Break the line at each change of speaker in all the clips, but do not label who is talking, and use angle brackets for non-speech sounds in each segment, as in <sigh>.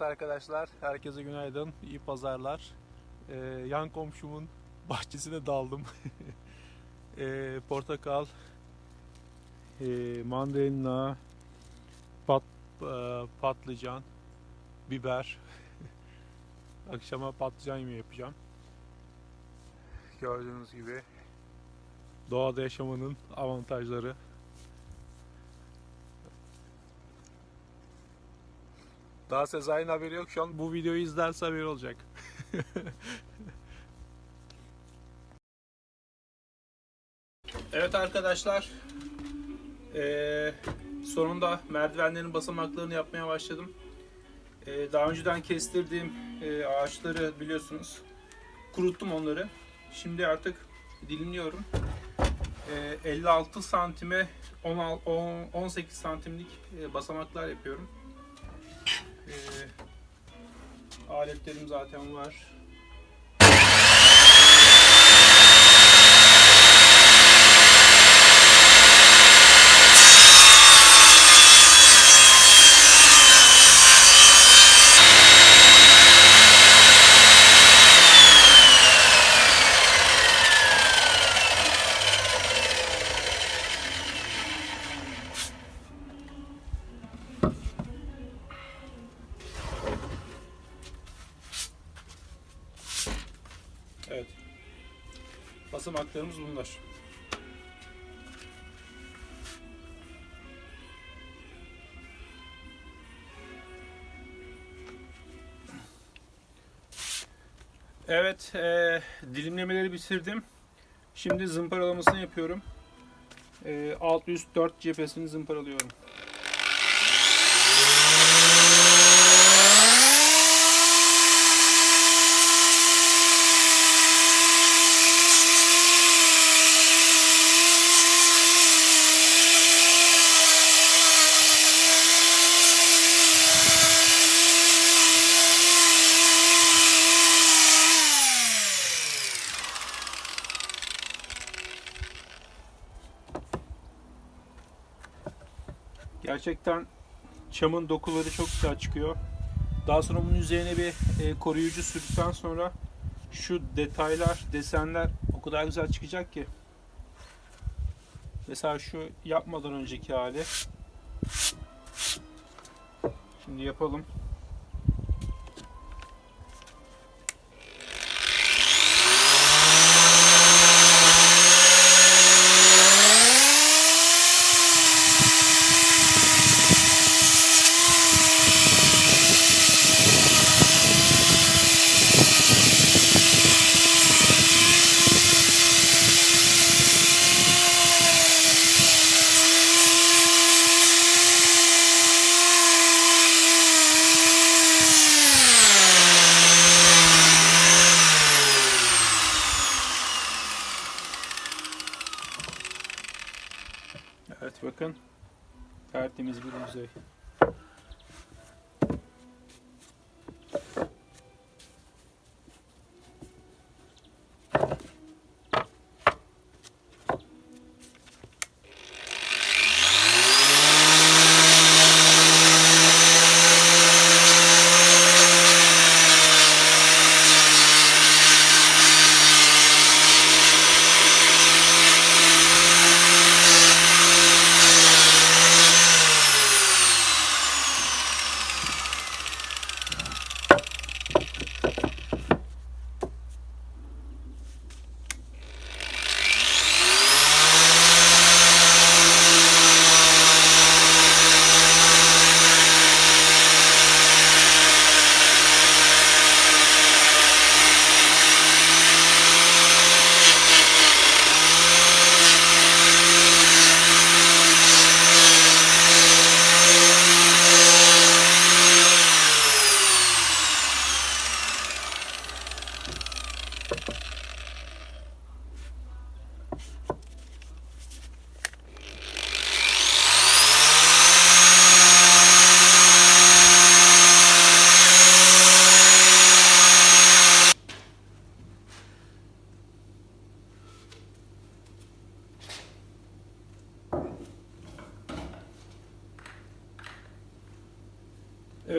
Evet arkadaşlar, herkese günaydın, iyi pazarlar. Ee, yan komşumun bahçesine daldım. <laughs> Ee, portakal, e, mandalina, pat, e, patlıcan, biber. <laughs> Akşama patlıcan yemeği yapacağım. Gördüğünüz gibi doğada yaşamanın avantajları. Daha Sezai'nin haberi yok. Şu an bu videoyu izlerse haberi olacak. <laughs> evet arkadaşlar. Ee, sonunda merdivenlerin basamaklarını yapmaya başladım. Ee, daha önceden kestirdiğim e, ağaçları biliyorsunuz. Kuruttum onları. Şimdi artık dilimliyorum. Ee, 56 santime 16, 10 18 santimlik e, basamaklar yapıyorum. Aletlerim zaten var. Evet. Basamaklarımız bunlar. Evet, e, dilimlemeleri bitirdim. Şimdi zımparalamasını yapıyorum. E, alt üst 4 cephesini zımparalıyorum. Gerçekten çamın dokuları çok güzel çıkıyor. Daha sonra bunun üzerine bir e, koruyucu sürdükten sonra şu detaylar, desenler o kadar güzel çıkacak ki. Mesela şu yapmadan önceki hali. Şimdi yapalım. Evet bakın. Tertemiz bir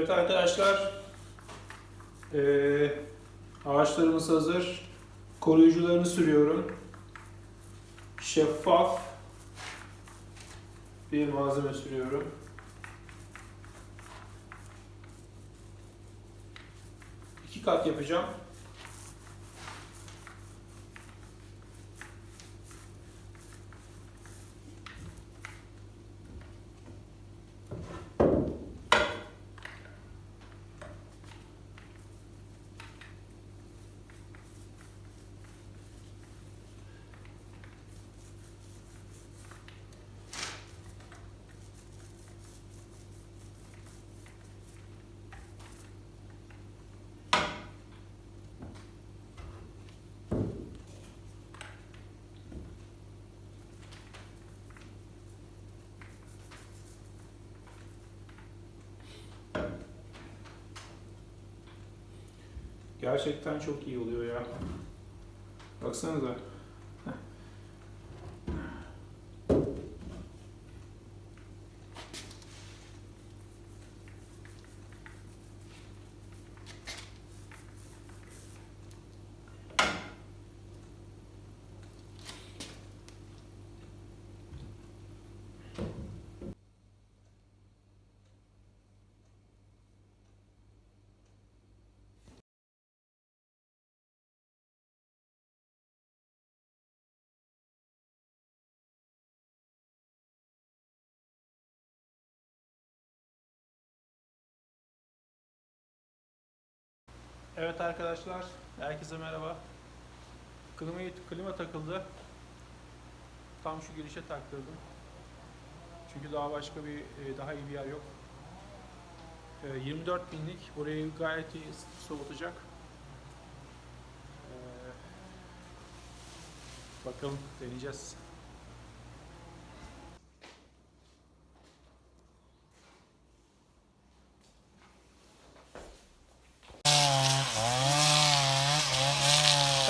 Evet arkadaşlar Ee, ağaçlarımız hazır. Koruyucularını sürüyorum. Şeffaf bir malzeme sürüyorum. İki kat yapacağım. Gerçekten çok iyi oluyor ya. Baksanıza. Evet arkadaşlar, herkese merhaba. Klimayı, klima takıldı. Tam şu girişe taktırdım. Çünkü daha başka bir, e, daha iyi bir yer yok. E, 24 binlik, burayı gayet iyi soğutacak. E, Bakalım, deneyeceğiz.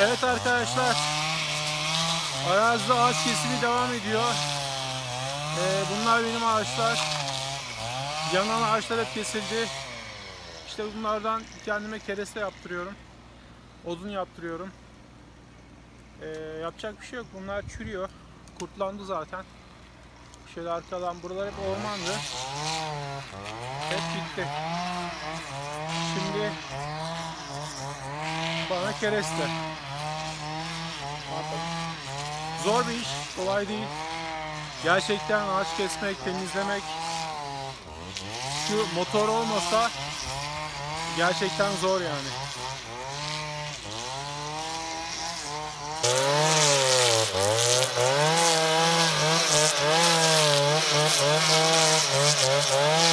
Evet arkadaşlar. Arazide ağaç kesimi devam ediyor. Ee, bunlar benim ağaçlar. Yanan ağaçlar hep kesildi. İşte bunlardan kendime kereste yaptırıyorum. Odun yaptırıyorum. Ee, yapacak bir şey yok. Bunlar çürüyor. Kurtlandı zaten. Şöyle arkadan buralar hep ormandı. Hep gitti. Şimdi bana kereste. Zor bir iş, kolay değil. Gerçekten ağaç kesmek, temizlemek şu motor olmasa gerçekten zor yani. Oh, <laughs>